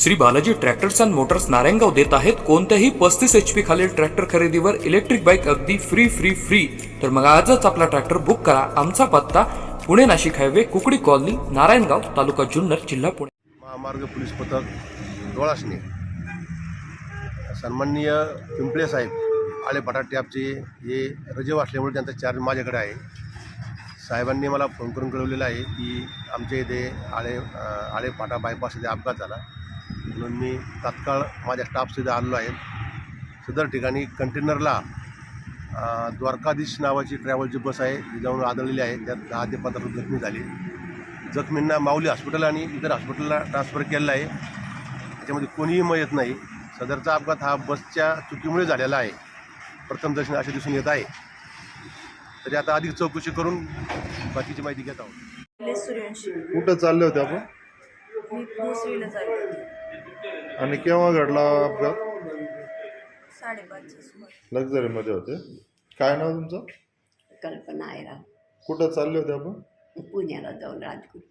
Shri Balaji tractors and motors Narayangaon देत आहेत. कोणत्याही पस्तीस एच पी खालील ट्रॅक्टर खरेदीवर इलेक्ट्रिक बाईक अगदी फ्री फ्री फ्री तर मग आजच आपला ट्रॅक्टर बुक करा. आमचा पत्ता पुणे नाशिक हायवे कुकडी कॉलनी नारायणगाव तालुका जुन्नर जिल्हा पुणे. महामार्ग पोलीस पथक डोळासने सन्माननीय पिंपळे साहेब आळे बटाटे आपचे हे रजेव असल्यामुळे त्यांचा चार्ज माझ्याकडे आहे. साहेबांनी मला फोन करून कळवलेलं आहे की आमच्या इथे आळे आळे फाटा बायपास इथे अपघात झाला. म्हणून मी तात्काळ माझ्या स्टाफ इथे आलेलो आहे. सदर ठिकाणी कंटेनरला द्वारकाधीश नावाची ट्रॅव्हलची बस आहे ही जाऊन आदळलेली आहे. त्यात दहा ते पंधरा जखमी झाले. जखमींना माऊली हॉस्पिटल आणि इतर हॉस्पिटलला ट्रान्सफर केलेला आहे. त्याच्यामध्ये कोणीही मयत नाही. सदरचा अपघात हा बसच्या चुकीमुळे झालेला आहे. प्रथम दर्शन असे दिसून येत आहे. तरी आता अधिक चौकशी करून बाकीची माहिती घेत आहोत. कुठं चालले होते आपण? मी भोसरीला चालले होते. आणि केव्हा घडला अपघात? साडेपाचच्या सुमार लक्झरीमध्ये होते. काय नाव तुमचं? कल्पना आहे राव कुठं चालले होते आपण? पुण्याला जाऊन राजकोट